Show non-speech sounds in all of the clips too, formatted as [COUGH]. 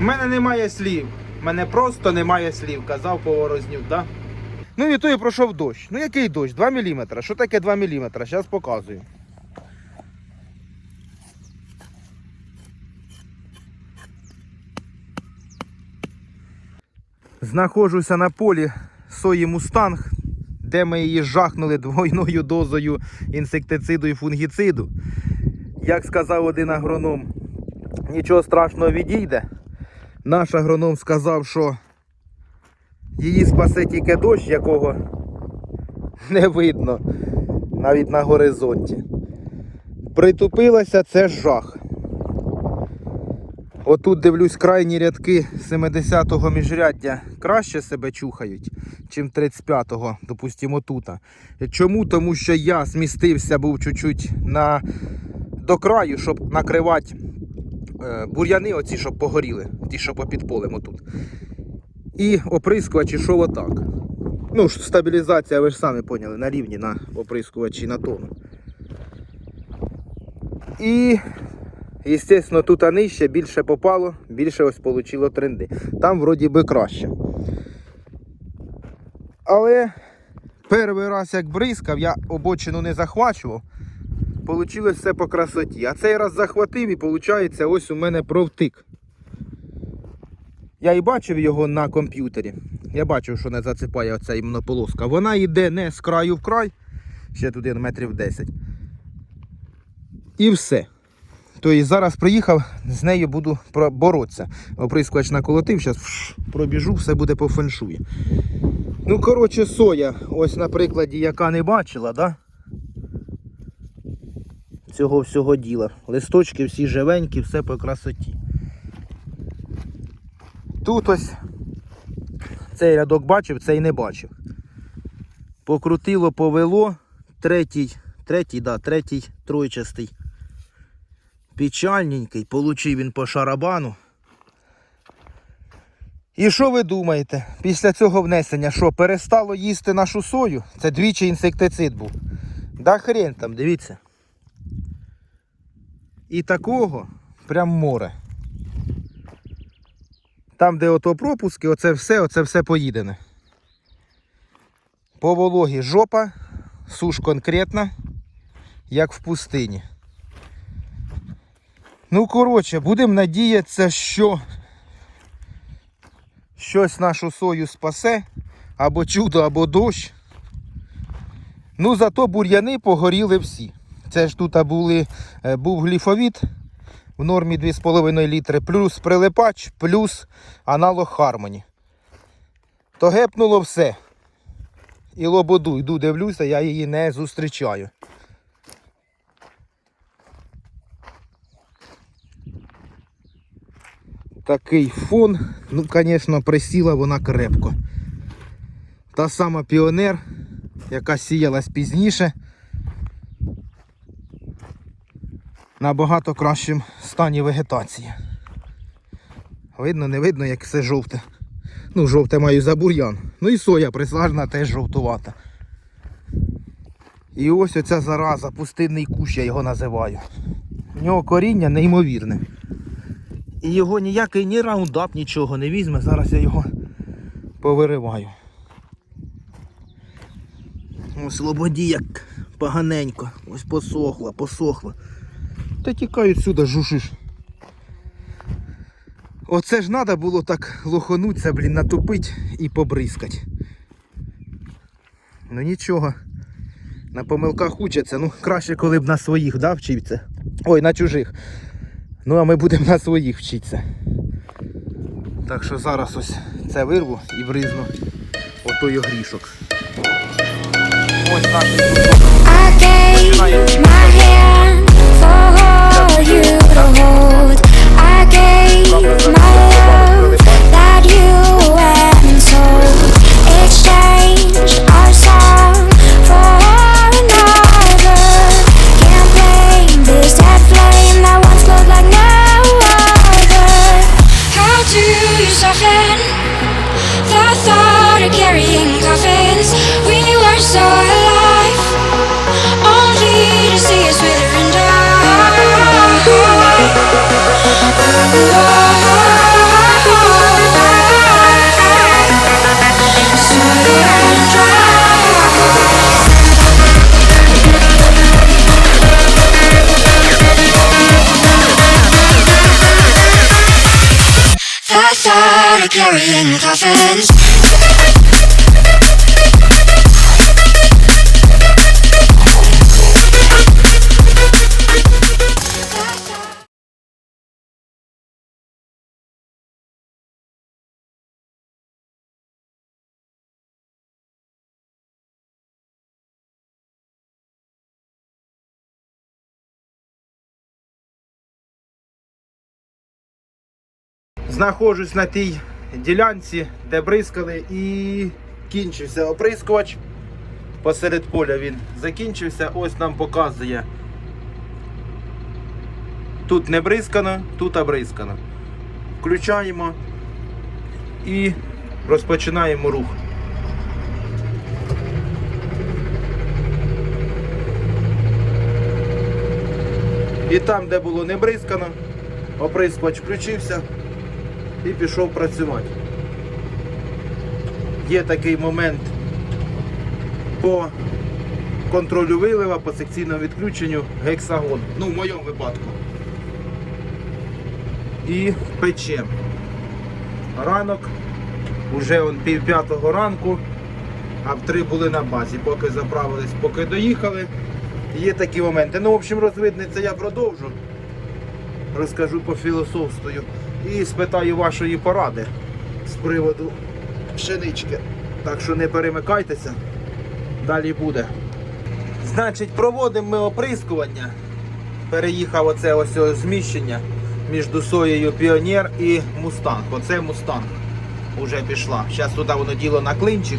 У мене немає слів. У мене просто немає слів, казав Поворознюк, да? Ну і то і пройшов дощ. Ну який дощ? 2 мм. Що таке 2 мм? Зараз показую. Знаходжуся на полі сої Мустанг, де ми її жахнули двойною дозою інсектициду і фунгіциду. Як сказав один агроном, нічого страшного відійде. Наш агроном сказав, що її спасе тільки дощ, якого не видно навіть на горизонті. Притупилася це жах. Отут дивлюсь крайні рядки 70-го міжряддя краще себе чухають, чим 35-го, допустимо, тут. Чому? Тому що я змістився був чуть-чуть на... до краю, щоб накривати бур'яни, оці, щоб погоріли, ті, що попід полем отут. І оприскувач ішов отак. Ну, стабілізація, ви ж самі поняли, на рівні на оприскувачі на тону. І Естественно, тут нижче більше попало, більше ось получило тренди. Там вроді би краще. Але перший раз як бризкав, я обочину не захвачував. Получилось все по красоті. А цей раз захватив і виходить, ось у мене провтик. Я і бачив його на комп'ютері. Я бачив, що не зацепає оця іменно полоска. Вона йде не з краю в край, ще туди метрів 10. І все. Тобто зараз приїхав, з нею буду боротися. Оприскувач наколотив, зараз пробіжу, все буде по феншуї. Ну, коротше, соя, ось на прикладі, яка не бачила, да? Цього всього діла. Листочки всі живенькі, все по красоті. Тут ось цей рядок бачив, цей не бачив. Покрутило, повело, третій, третій, да, третій тройчастий печальненький, получив він по шарабану. І що ви думаєте? Після цього внесення, що перестало їсти нашу сою? Це двічі інсектицид був. Да хрен там, дивіться. І такого прям море. Там, де ото пропуски, оце все, оце все поїдене. По вологі жопа, суш конкретна, як в пустині. Ну, коротше, будемо надіятися, що щось нашу сою спасе, або чудо, або дощ. Ну, зато бур'яни погоріли всі. Це ж тут були, е, був гліфовіт в нормі 2,5 літри, плюс прилипач, плюс аналог Хармоні. То гепнуло все. І лободу йду, дивлюся, я її не зустрічаю. такий фон. Ну, звісно, присіла вона крепко. Та сама піонер, яка сіялась пізніше. Набагато кращим стані вегетації. Видно, не видно, як все жовте. Ну, жовте маю за бур'ян. Ну і соя присажена теж жовтувата. І ось оця зараза, пустинний кущ, я його називаю. У нього коріння неймовірне. І його ніякий ні раундап, нічого не візьме. Зараз я його повириваю. Ось лободі як поганенько. Ось посохла, посохла. Та тікають сюди, жушиш. Оце ж треба було так лохануться, блін, натопить і побризкать. Ну нічого. На помилках учаться. Ну, краще, коли б на своїх да, вчився. Ой, на чужих. Ну а ми будемо на своїх вчитися. Так що зараз ось це вирву і бризну отой огрішок. Ось наш you to hold. I gave my carrying coffins. Знаходжусь на тій ділянці, де бризкали, і кінчився оприскувач. Посеред поля він закінчився. Ось нам показує. Тут не бризкано, тут обризкано. Включаємо і розпочинаємо рух. І там, де було не бризкано, оприскувач включився і пішов працювати. Є такий момент по контролю вилива, по секційному відключенню гексагон. Ну, в моєму випадку. І печем. Ранок, уже он пів п'ятого ранку, а в три були на базі. Поки заправились, поки доїхали. Є такі моменти. Ну, в общем, розвидниця я продовжу. Розкажу по філософствую і спитаю вашої поради з приводу пшенички. Так що не перемикайтеся, далі буде. Значить, проводимо ми оприскування. Переїхав оце ось зміщення між соєю Піонер і Мустанг. Оце Мустанг вже пішла. Зараз туди воно діло на клинчик.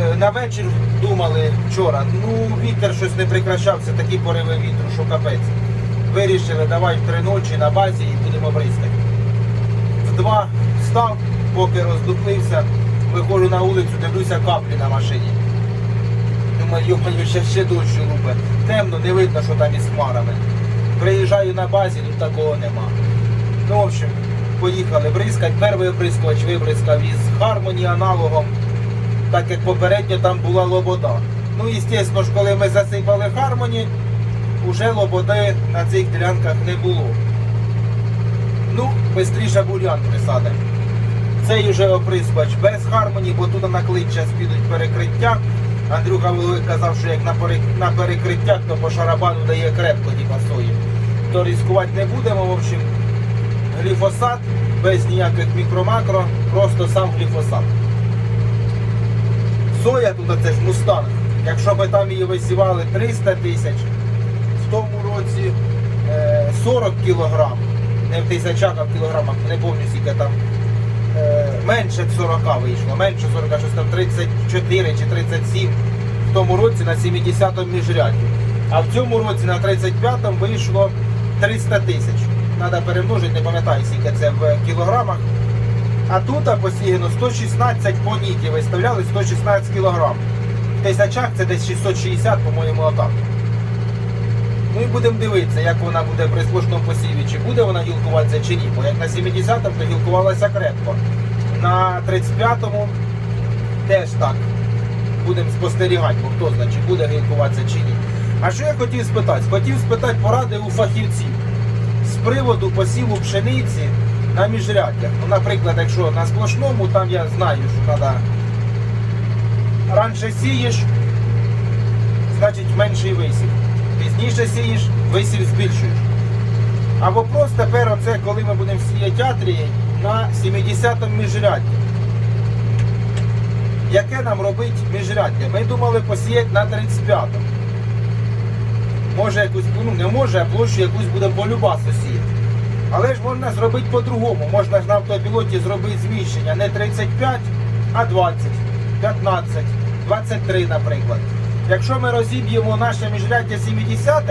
Е, На вечір думали вчора, ну вітер щось не прекращався, такі пориви вітру, що капець. Вирішили, давай в три ночі на базі і будемо бризкати. В два встав, поки роздуплився, виходжу на вулицю, дивлюся каплі на машині. Думаю, йомаю, ще, ще дощ лупе. Темно, не видно, що там із хмарами. Приїжджаю на базі, тут такого нема. Ну, в общем, поїхали бризкати. Перший оприскувач вибризкав із Harmony аналогом, так як попередньо там була лобода. Ну, звісно ж, коли ми засипали Harmony, уже лободи на цих ділянках не було. Ну, швидше бур'ян присадимо. Цей уже оприскувач без Harmony, бо тут на клинча підуть перекриття. Андрюха Воловик казав, що як на, пере- на перекриттях, то по шарабану дає крепко типа сої. То ризикувати не будемо, в общем, гліфосат без ніяких мікро-макро, просто сам гліфосат. Соя тут це ж мустанг. Якщо ми там її висівали 300 тисяч, році е, 40 кілограм, не в тисячах, а в кілограмах, не пам'ятаю скільки там. Е, менше 40 вийшло, менше 40, щось там 34 чи 37 в тому році на 70-му міжряді. А в цьому році на 35-му вийшло 300 тисяч. Треба перемножити, не пам'ятаю, скільки це в кілограмах. А тут посіяно 116 по виставляли 116 кілограм. В тисячах це десь 660, по-моєму, отак. Ну і будемо дивитися, як вона буде при сплошному посіві, чи буде вона гілкуватися чи ні. Бо як на 70-му, то гілкувалася крепко. На 35-му теж так. Будемо спостерігати, бо хто знає, чи буде гілкуватися чи ні. А що я хотів спитати? Хотів спитати поради у фахівців з приводу посіву пшениці на міжряддях. Ну, наприклад, якщо на сплошному, там я знаю, що треба раніше сієш, значить менший висів. Пізніше сієш, висів збільшуєш. А вопрос тепер оце, коли ми будемо сіяти атрією на 70-му міжрядді. Яке нам робить міжряддя? Ми думали посіяти на 35-му. Може якусь, ну не може, а площу якусь буде полюбасу сіяти. Але ж можна зробити по-другому. Можна ж на автопілоті зробити зміщення не 35, а 20, 15, 23, наприклад. Якщо ми розіб'ємо наше міжряддя 70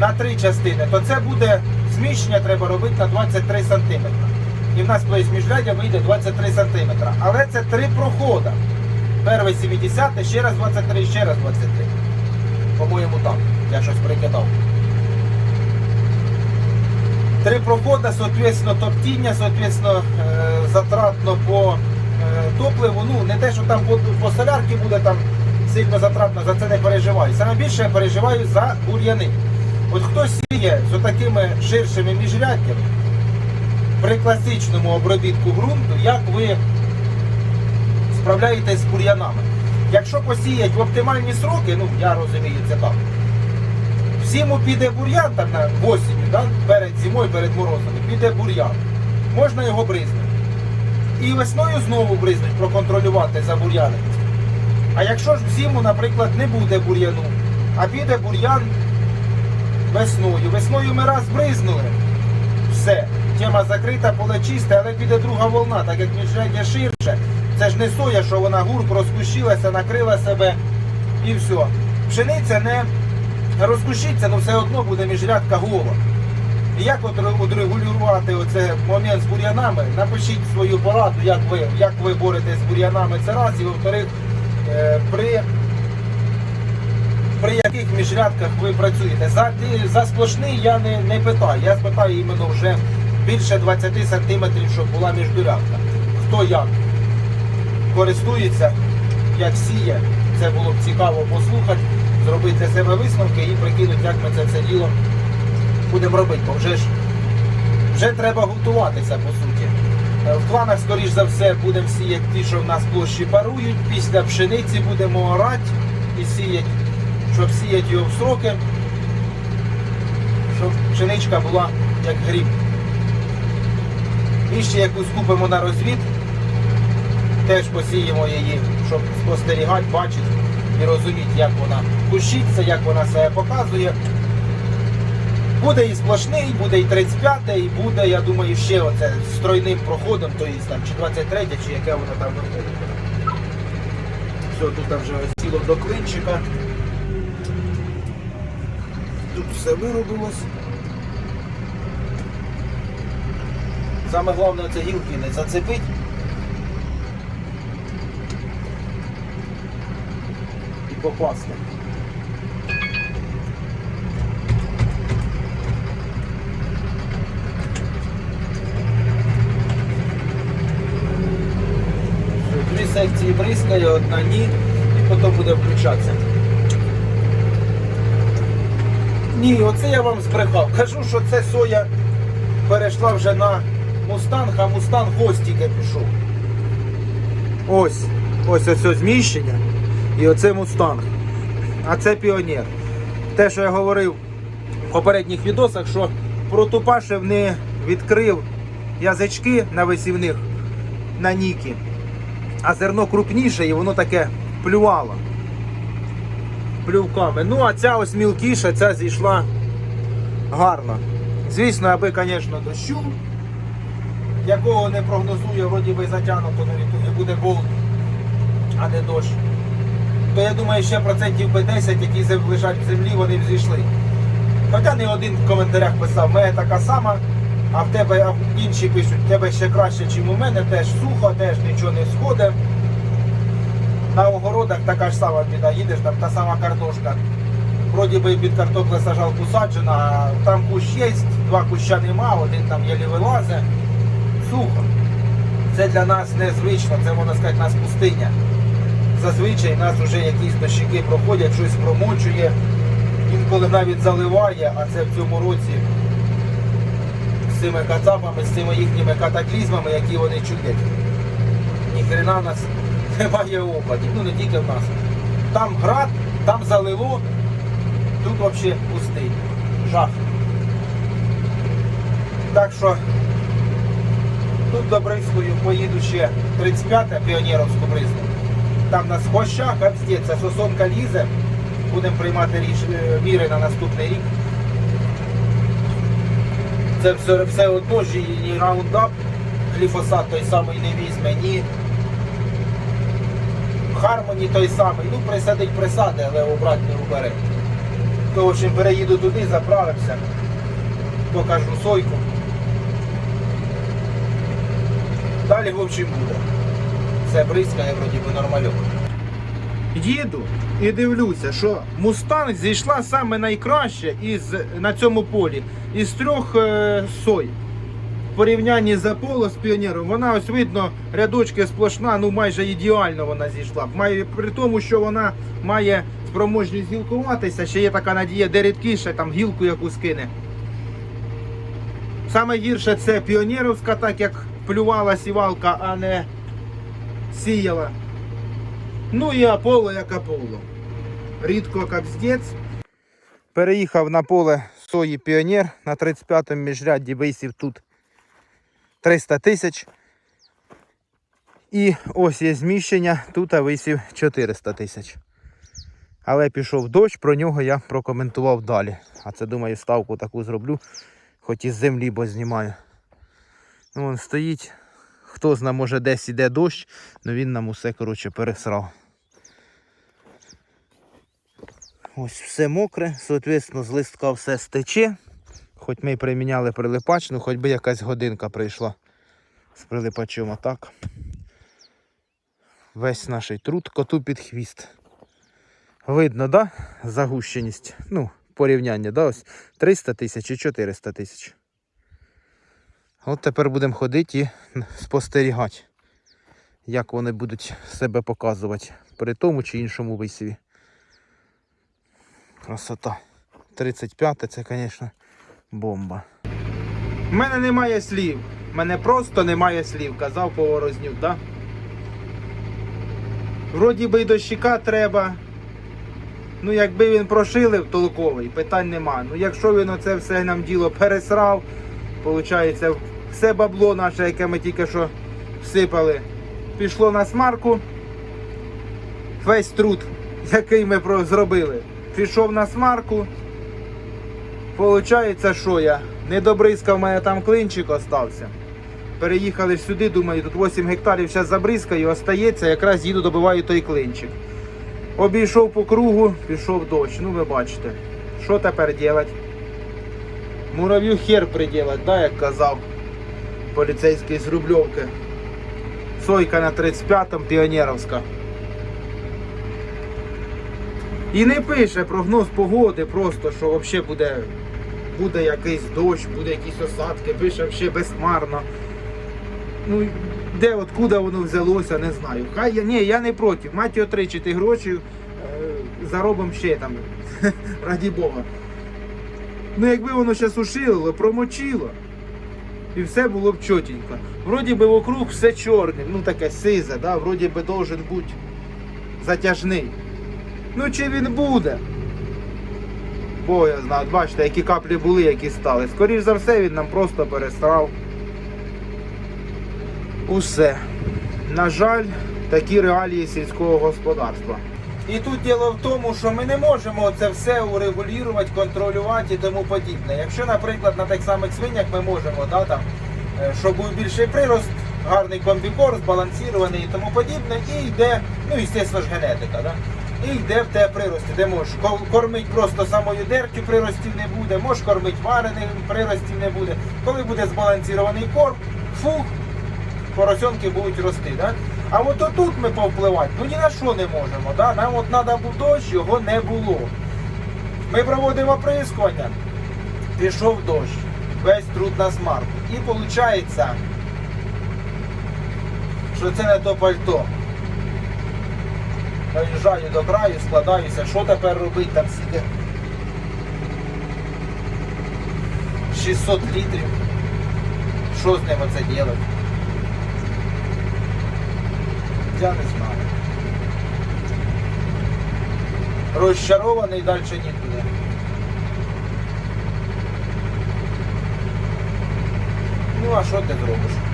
на три частини, то це буде зміщення треба робити на 23 см. І в нас площа міжряддя вийде 23 см. Але це три проходи. Перший 70, ще раз 23, ще раз 23. По-моєму так. Я щось прикидав. Три проходи, соответственно, топтіння, соответственно, е, затратно по е, топливу. Ну, не те, що там по, солярки буде там сильно затратно, за це не переживаю. Саме більше я переживаю за бур'яни. От хто сіє з такими ширшими міжряддями, при класичному обробітку ґрунту, як ви справляєтесь з бур'янами. Якщо посіять в оптимальні сроки, ну я розумію це так. Всіму піде бур'ян там на осінню, да? перед зимою, перед морозами, піде бур'ян. Можна його бризнути. І весною знову бризнуть, проконтролювати за бур'янами. А якщо ж взиму, наприклад, не буде бур'яну, а піде бур'ян весною. Весною ми раз бризнули, все, тема закрита, поле чисте, але піде друга волна, так як міжряддя ширше. Це ж не соя, що вона гурк розкущилася, накрила себе і все. Пшениця не розкущиться, але все одно буде міжрядка гола. І як от ре- оцей момент з бур'янами, напишіть свою пораду, як ви, як ви боретесь з бур'янами, це раз, і во-вторых, при, при яких міжрядках ви працюєте. За, за сплошний я не, не питаю, я спитаю іменно вже більше 20 сантиметрів, щоб була міждурядка. Хто як користується, як сіє, це було б цікаво послухати, зробити для себе висновки і прикинути, як ми це все діло будемо робити, бо вже ж вже треба готуватися по суті. Е, В планах, скоріш за все, будемо сіяти ті, що в нас площі парують. Після пшениці будемо орати і сіяти, щоб сіяти його в сроки, щоб пшеничка була як гріб. І ще якусь купимо на розвід, теж посіємо її, щоб спостерігати, бачити і розуміти, як вона кущиться, як вона себе показує. Буде і сплошний, буде і 35, і буде, я думаю, ще оце з стройним проходом, то є там чи 23, чи яке воно там виходить. Все, тут там вже ось ціло до клинчика. Тут все виробилось. Саме головне це гілки не зацепить. І попасти. Бризкає, одна ні, і потім буде включатися. Ні, оце я вам збрехав. Кажу, що це соя перейшла вже на мустанг, а мустанг ось тільки пішов. Ось, ось ось ось зміщення. І оце мустанг. А це піонер. Те, що я говорив в попередніх відосах, що Протупашев не відкрив язички на висівних на Нікі а зерно крупніше і воно таке плювало. Плювками. Ну, а ця ось мілкіша, ця зійшла гарно. Звісно, аби, звісно, дощу, якого не прогнозує, вроді би затягнуто, навіть і буде болт, а не дощ. То я думаю, ще процентів би 10, які лежать в землі, вони б зійшли. Хоча не один в коментарях писав, в мене така сама, а в тебе а інші пишуть, в тебе ще краще, ніж у мене, теж сухо, теж нічого не сходить. На огородах така ж сама біда, їдеш, там та сама картошка. Вроді би під картопле сажалку саджена, а там кущ є, два куща нема, один там єлі вилазить. Сухо. Це для нас незвично, це можна сказати, нас пустиня. Зазвичай нас вже якісь дощики проходять, щось промочує, інколи навіть заливає, а це в цьому році цими кацапами, з цими їхніми катаклізмами, які вони чудять. Ніхрена в нас [LAUGHS] немає опадів, ну не тільки в нас. Там град, там залило, тут взагалі пустий. Жах. Так що тут добризкою поїду ще 35-те піонерівську бризну. Там на схоща, капстець, це сосонка лізе. Будемо приймати ріш... е, міри на наступний рік. Це все, все одно ж і раундап, гліфосат той самий не візьме, ні Хармоні той самий. Ну, присадить присади, але обрати не убере. То, в общем, переїду туди, заправимося, покажу сойку. Далі, в общем, буде. Все бризкає, вроді би нормальок. Їду і дивлюся, що Мустанг зійшла саме найкраще із, на цьому полі із трьох е, сой. В порівнянні з Аполло з піонером, вона ось видно, рядочки сплошна, ну майже ідеально вона зійшла. Має, при тому, що вона має спроможність гілкуватися, ще є така надія, де рідкіше, там гілку яку скине. Саме гірше це піонерівська, так як плювала сівалка, а не сіяла. Ну і Аполло як Аполло. Рідко капздець. Переїхав на поле сої піонер на 35-му міжрядді висів тут 300 тисяч. І ось є зміщення, тут висів 400 тисяч. Але пішов дощ, про нього я прокоментував далі. А це думаю, ставку таку зроблю, хоч із землі, бо знімаю. Ну, Вон стоїть. Хто зна, може десь іде дощ, але він нам усе коротше пересрав. Ось все мокре, соответственно, з листка все стече. Хоч ми й приміняли прилипач, ну хоч би якась годинка прийшла з прилипачом, а так. Весь наш труд коту під хвіст. Видно, да? Загущеність. Ну, порівняння, да? Ось 300 тисяч і 400 тисяч. От тепер будемо ходити і спостерігати, як вони будуть себе показувати при тому чи іншому висіві. Красота. 35 це, звісно, бомба. У мене немає слів. У мене просто немає слів, казав Поворознюк, да? Вроді би й дощика треба. Ну, якби він прошилив толковий, питань нема. Ну, якщо він оце все нам діло пересрав, виходить, все бабло наше, яке ми тільки що всипали, пішло на смарку. Весь труд, [LAUGHS] який ми зробили, пішов на смарку. Получається, що я? Не добризкав, в мене там клинчик остався. Переїхали сюди, думаю, тут 8 гектарів зараз забризкаю, остається, якраз їду добиваю той клинчик. Обійшов по кругу, пішов дощ. Ну ви бачите. Що тепер робити? Мурав'ю хер приділать, да, як казав поліцейський з Рубльовки. Сойка на 35-му піонерівська. І не пише прогноз погоди, просто що взагалі буде, буде якийсь дощ, буде якісь осадки, пише взагалі безхмарно. Ну, де, откуда воно взялося, не знаю. Хай я, ні, я не проти. Мать отричити гроші, е, заробимо ще там. [LAUGHS] Раді Бога. Ну, якби воно ще сушило, промочило. І все було б чотенько. Вроді би вокруг все чорне, ну таке сизе, да? вроді би должен бути затяжний. Ну чи він буде? Бо я знаю, бачите, які каплі були, які стали. Скоріш за все, він нам просто пересрав. Усе. На жаль, такі реалії сільського господарства. І тут діло в тому, що ми не можемо це все урегулювати, контролювати і тому подібне. Якщо, наприклад, на тих самих свинях ми можемо, да, там, е, щоб був більший прирост, гарний комбікорм, збалансований і тому подібне, і йде, ну, звісно ж, генетика. Да? І йде в те прирості, де можеш ко- кормити просто самою дертю, приростів не буде, можеш кормити вареним, приростів не буде. Коли буде збалансований корм, фух, поросенки будуть рости. Да? А от отут ми повпливати ну ні на що не можемо. Да? Нам от треба був дощ, його не було. Ми проводимо оприскування, пішов дощ, весь труд на смарку. І виходить, що це не то пальто. Доїжджаю до краю, складаюся, що тепер робити там сіде. 600 літрів. Що з ним оце робити? Я не знаю. Розчарований далі нікуди. Ну а що ти зробиш?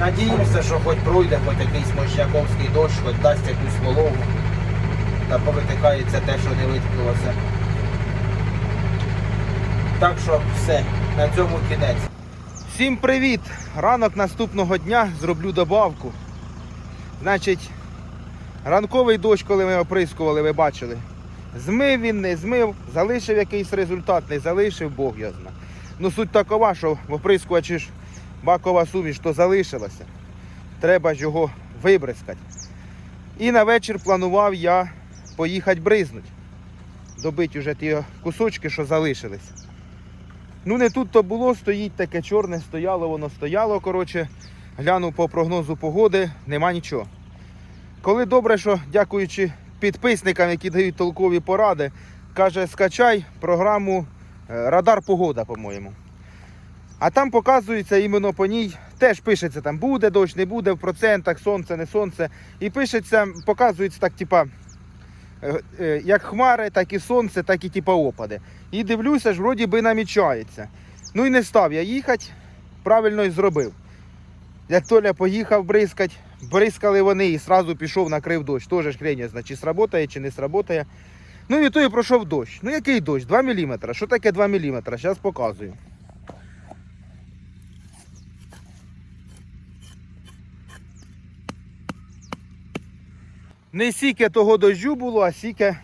Надіємося, що хоч пройде хоч якийсь мощаковський дощ, хоч дасть якусь вологу. Та повитикається те, що не виткнулося. Так що все, на цьому кінець. Всім привіт! Ранок наступного дня зроблю добавку. Значить, ранковий дощ, коли ми оприскували, ви бачили. Змив він, не змив, залишив якийсь результат, не залишив, Бог його зна. Ну суть такова, що оприскувачі ж бакова суміш то залишилася. Треба ж його вибризкати. І на вечір планував я поїхати бризнуть. Добити вже ті кусочки, що залишились. Ну не тут то було, стоїть таке чорне, стояло, воно стояло. Коротше, глянув по прогнозу погоди, нема нічого. Коли добре, що дякуючи підписникам, які дають толкові поради, каже, скачай програму Е, Радар погода, по-моєму. А там показується іменно по ній, теж пишеться там буде дощ, не буде в процентах, сонце, не сонце. І пишеться, показується так, типа, е, е, як хмари, так і сонце, так і типа опади. І дивлюся ж, вроді би намічається. Ну і не став я їхати, правильно і зробив. Як Толя поїхав бризкать, бризкали вони і сразу пішов, накрив дощ. Тоже ж хрень, знає, чи сработає, чи не сработає. Ну і то і пройшов дощ. Ну який дощ? 2 мм. Що таке 2 мм? Зараз показую. Не сіке того дощу було, а сіке,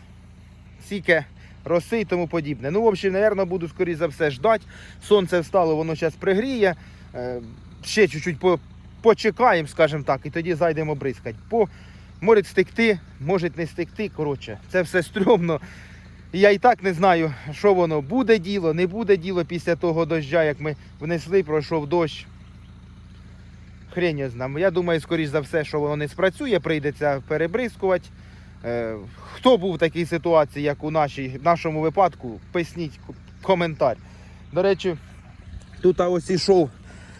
сіке роси і тому подібне. Ну, в общем, напевно, буду скоріше за все ждати. Сонце встало, воно зараз пригріє. Е, ще чуть-чуть по, почекаємо, скажімо так, і тоді зайдемо бризкати. По, може стекти, може не стекти. Коротше, це все стрьомно. Я і так не знаю, що воно буде діло, не буде діло після того доща, як ми внесли, пройшов дощ. Хрень я знаю. Я думаю, скоріш за все, що воно не спрацює, прийдеться перебризкувати. Е, хто був в такій ситуації, як у нашій, нашому випадку, писніть коментар. До речі, тут ось ішов,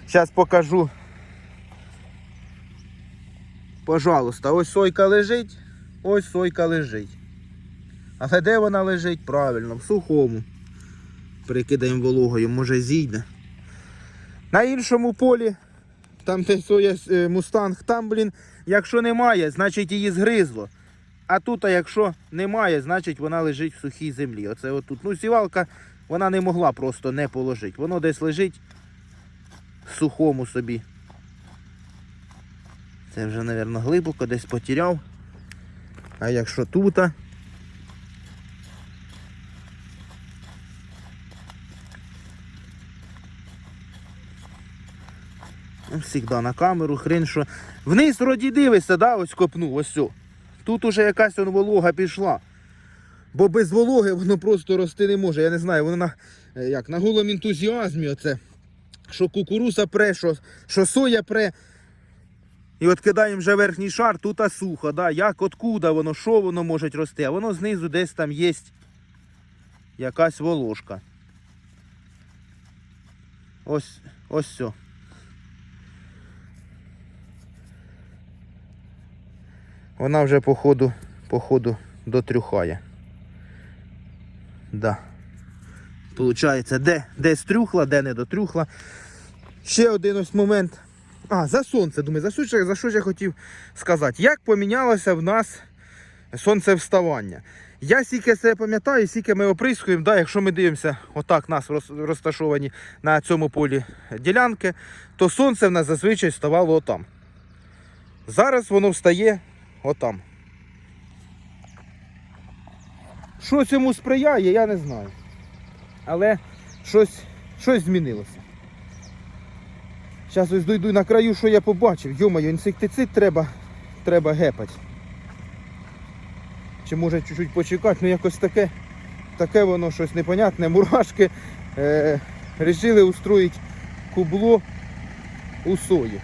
зараз покажу. Пожалуйста, ось сойка лежить, ось сойка лежить. Але де вона лежить? Правильно, в сухому. Прикидаємо вологою, може зійде. На іншому полі, там де е, мустанг, там, блін, якщо немає, значить її згризло. А тут, якщо немає, значить вона лежить в сухій землі. Оце отут. Ну, сівалка, вона не могла просто не положити. Воно десь лежить в сухому собі. Це вже, мабуть, глибоко десь потеряв. А якщо тут, Всігда на камеру, хрен що. Вниз вроді дивишся, да, ось копнув, ось сю. Тут уже якась он волога пішла. Бо без вологи воно просто рости не може. Я не знаю, воно на, е, як, на голому ентузіазмі оце. Що кукуруса пре, що, що соя пре. І от кидаємо вже верхній шар, тут сухо. Да? Як, откуда воно, що воно може рости? А воно знизу десь там є якась воложка. Ось, ось все. Вона вже по ходу, по ходу дотрюхає. Да. Получається, де, де стрюхла, де не дотрюхла. Ще один ось момент. А, за сонце, думаю, за що, за що я хотів сказати? Як помінялося в нас сонцевставання? Я стільки себе пам'ятаю, стільки ми оприскуємо, да, якщо ми дивимося, отак нас розташовані на цьому полі ділянки, то сонце в нас зазвичай вставало отам. Зараз воно встає отам. Що цьому сприяє, я не знаю. Але щось, щось змінилося. Зараз ось дойду на краю, що я побачив. Йомаю, інсектицид треба, треба гепати. Чи може чуть-чуть почекати, ну якось таке, таке воно щось непонятне. Мурашки е, устроїти кубло у сої.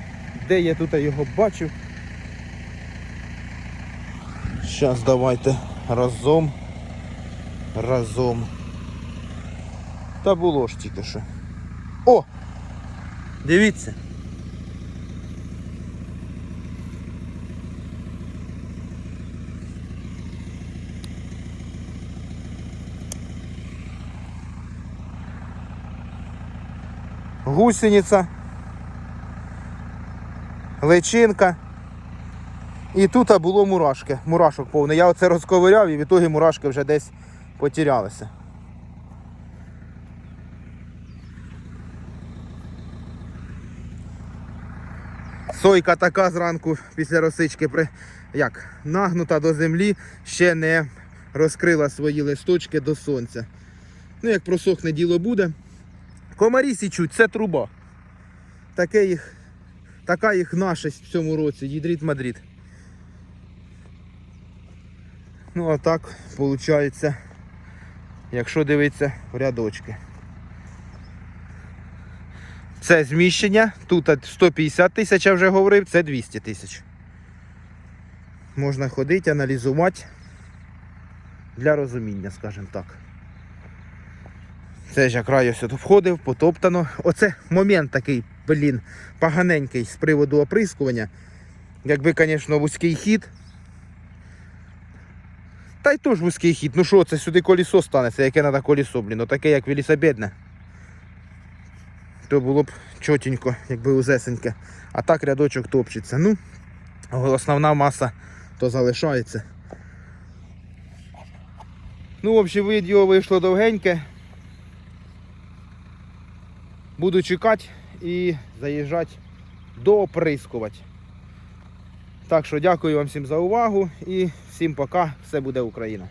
Де я тут його бачив? Зараз давайте разом. Разом. Та було ж тільки що. О! Дивіться. Гусениця. Личинка. І тут було мурашки. Мурашок повний. Я оце розковиряв і в ітогі мурашки вже десь потерялися. Сойка така зранку після росички при... як, нагнута до землі, ще не розкрила свої листочки до сонця. Ну, як просохне діло буде. Комарі січуть, це труба. Таке їх, така їх нашість в цьому році, їдріт Мадрид. Ну а так, виходить, якщо дивитися в рядочки. Це зміщення. Тут 150 тисяч, я вже говорив, це 200 тисяч. Можна ходити, аналізувати для розуміння, скажімо так. Це ж край ось тут входив, потоптано. Оце момент такий, блін, поганенький з приводу оприскування. Якби, звісно, вузький хід. Та й теж вузький хід. Ну що, це сюди колесо станеться, яке треба колесо, блін, ну таке як велосипедне. То було б чотенько, якби узесеньке. А так рядочок топчеться. Ну, основна маса то залишається. Ну, в общем, відео вийшло довгеньке. Буду чекати і заїжджати дооприскувати. Так що дякую вам всім за увагу і всім пока. Все буде Україна.